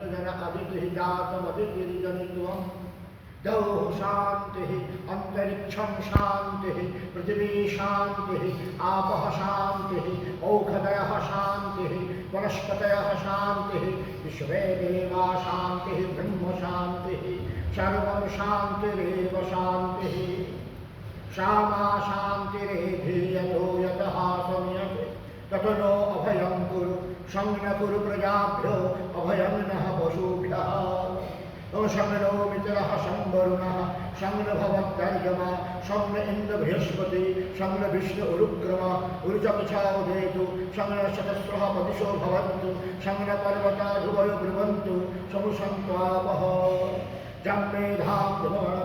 जातमभिर्जनित्वम् दौः शान्तिः, अन्तरिक्षं शान्तिः, पृथिवी शान्तिः, आपः शान्तिः, औषधयः शान्तिः, वनस्पतयः शान्तिः, विश्वे देवा शान्तिः, ब्रह्म शान्तिः, सर्वं शान्तिरेव शान्तिः। श्यामा शान्तिरेधीयतो यतः सम्यक् ततो नो अभयं कुरु संज्ञ कुरु प्रजाभ्यो, अभयं नः नो शमनो मित्रः संवरुणः संज्ञ भवत्तर्जमा संज्ञ इन्द्र बृहस्पति संज्ञ विष्णु उरुक्रम उरुचपछाउदेतु संज्ञ शतस्रः पदिशो भवन्तु संज्ञ पर्वता ध्रुवयो ब्रुवन्तु समुसन्त्वापः जं मेधां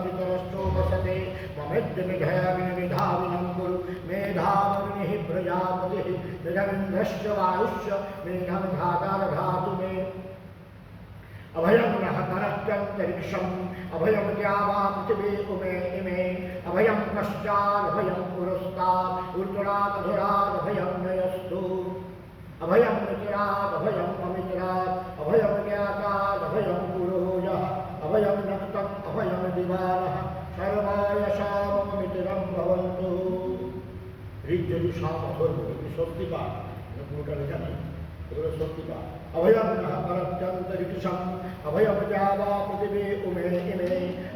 वितरश्चोपसते ममेद्यमिधयमिधाविनं कुरु मेधामग्निः प्रजापतिः निजमिन्द्रश्च वायुश्च मेघमधातारधातु मे अभयं नः करत्यन्तरिक्षम् अभयं द्यावा पृथिवी उमे इमे अभयं पश्चादभयं पुरस्तात् ऊर्ध्वरादधुरादभयं नयस्तु अभयं नितिरादभयम् अमितिरात् अभयं ज्ञातादभयं पुरोजः अभयं नक्तम् अभयं दिवानः सर्वाय शाममितिरं भवन्तु ঋজ্যজু সাম অথর্ব এগুলি সত্যি পাঠ পুরোটা লেখা নেই এগুলো সত্যি পাঠ অভয়ম নহ পরত্যন্তরিক্ষম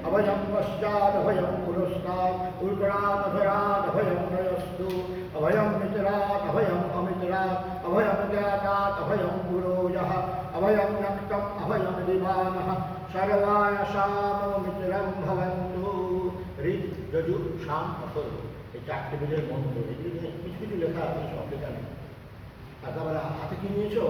অভয়ম পশ্চাদ অভয়ম পুরস্তাদ উর্বরাদ অভয়াদ অভয়ম নয়স্তু অভয়ম মিত্রাত অভয়ম অমিত্রাত অভয়ম জ্ঞাতাত অভয়ম পুরোজः অভয়ম নক্তম অভয়ম দিবানः সর্বায় শামমিত্রম ভবন্তু ঋগ যজু শাম অথর্ব এই চারটে বেদের মন্ত্র এগুলি কিছু কিছু লেখা আছে সব লেখা নেই আর তারপরে হাতে কি নিয়েছো?